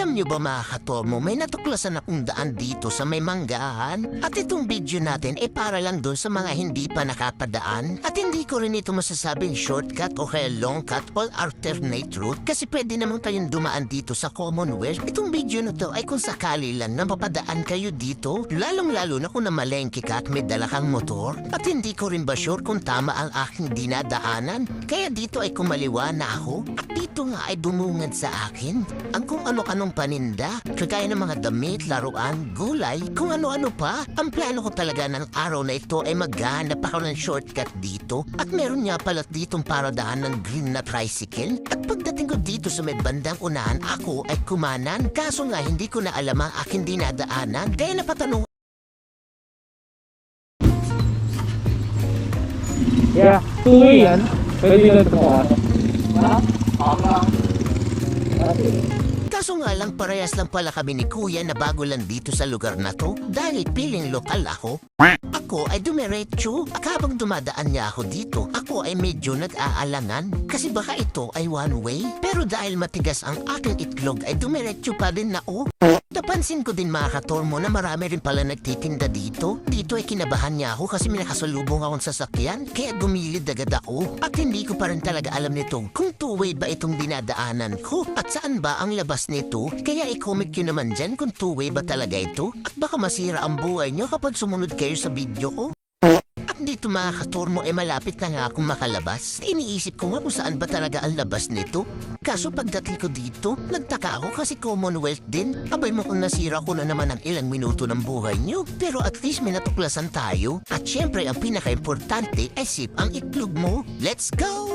Alam nyo ba mga katomo, may natuklasan akong daan dito sa may manggahan. At itong video natin ay para lang doon sa mga hindi pa nakapadaan. At hindi ko rin ito masasabing shortcut o kaya long cut or alternate route kasi pwede naman kayong dumaan dito sa Commonwealth. Itong video na to ay kung sakali lang na mapadaan kayo dito, lalong-lalo na kung namalengke ka at may dala motor. At hindi ko rin ba sure kung tama ang aking dinadaanan. Kaya dito ay kumaliwa na ako at dito nga ay dumungad sa akin ang kung ano-anong paninda, kagaya ng mga damit, laruan, gulay, kung ano-ano pa. Ang plano ko talaga ng araw na ito ay maghanap ako ng shortcut dito at meron nga pala ditong paradahan ng green na tricycle. At pagdating ko dito sa may bandang unahan, ako ay kumanan. Kaso nga hindi ko na alam ang aking dinadaanan. Kaya napatanong Yeah, two-way yan. Pwede na ito Kaso nga lang parehas lang pala kami ni Kuya na bago lang dito sa lugar na to dahil piling lokal ako. Ako ay dumiretso at habang dumadaan niya ako dito, ako ay medyo nag-aalangan kasi baka ito ay one way. Pero dahil matigas ang aking itlog ay dumiretso pa din na oh. Napansin ko din mga katormo na marami rin pala nagtitinda dito. Dito ay kinabahan niya ako kasi may nakasalubong akong sasakyan kaya gumilid agad ako. At hindi ko pa rin talaga alam nito kung two-way ba itong dinadaanan ko at saan ba ang labas nito. Kaya i-comment nyo naman dyan kung two-way ba talaga ito at baka masira ang buhay nyo kapag sumunod kayo sa video ko. Dito mga katormo ay malapit na nga akong makalabas. Iniisip ko nga kung saan ba talaga ang labas nito. Kaso pagdating ko dito, nagtaka ako kasi Commonwealth din. Abay mo kung nasira ko na naman ang ilang minuto ng buhay niyo. Pero at least may natuklasan tayo. At syempre ang pinaka-importante ay sip ang itlog mo. Let's go!